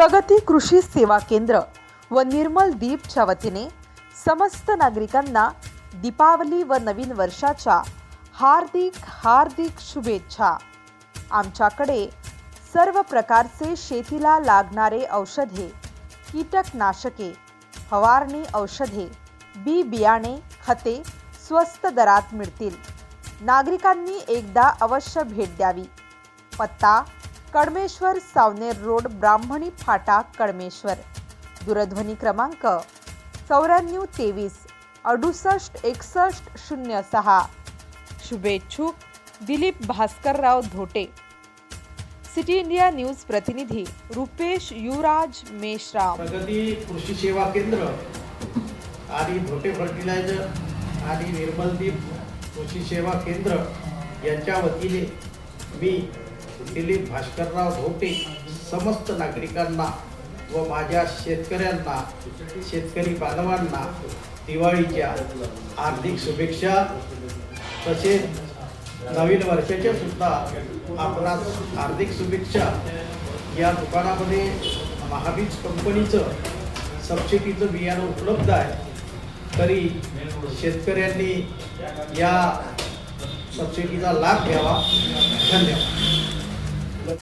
प्रगती कृषी सेवा केंद्र व निर्मल दीपच्या वतीने समस्त नागरिकांना दीपावली व नवीन वर्षाच्या हार्दिक हार्दिक शुभेच्छा. आमच्याकडे सर्व प्रकारचे शेतीला लागणारे औषधे कीटकनाशके फवारणी औषधे बी बियाणे खते स्वस्त दरात मिळतील. नागरिकांनी एकदा अवश्य भेट द्यावी. पत्ता कडमेश्वर सावनेर रोड ब्राह्मणी फाटा कडमेश्वर दूरध्वनी क्रमांक चौऱ्याण्णव तेवीस अडुसष्ट एकसष्ट शून्य सहा. शुभेच्छुक Dilip Bhaskarrao Dhote. City India news प्रतिनिधी रुपेश युवराज मेश्राम. प्रगती कृषी सेवा केंद्र आणि धोटे फर्टिलायझर आणि निर्मलदीप कृषी सेवा केंद्र यांच्या वतीने मी दिलीप भास्करराव धोपे समस्त नागरिकांना व माझ्या शेतकऱ्यांना शेतकरी बांधवांना दिवाळीच्या हार्दिक शुभेच्छा. तसेच नवीन वर्षाच्या सुद्धा आपणास हार्दिक शुभेच्छा. या दुकानामध्ये महाबीज कंपनीचं सबसिडीचं बियाणं उपलब्ध आहे. तरी शेतकऱ्यांनी या सबसिडीचा लाभ घ्यावा. धन्यवाद.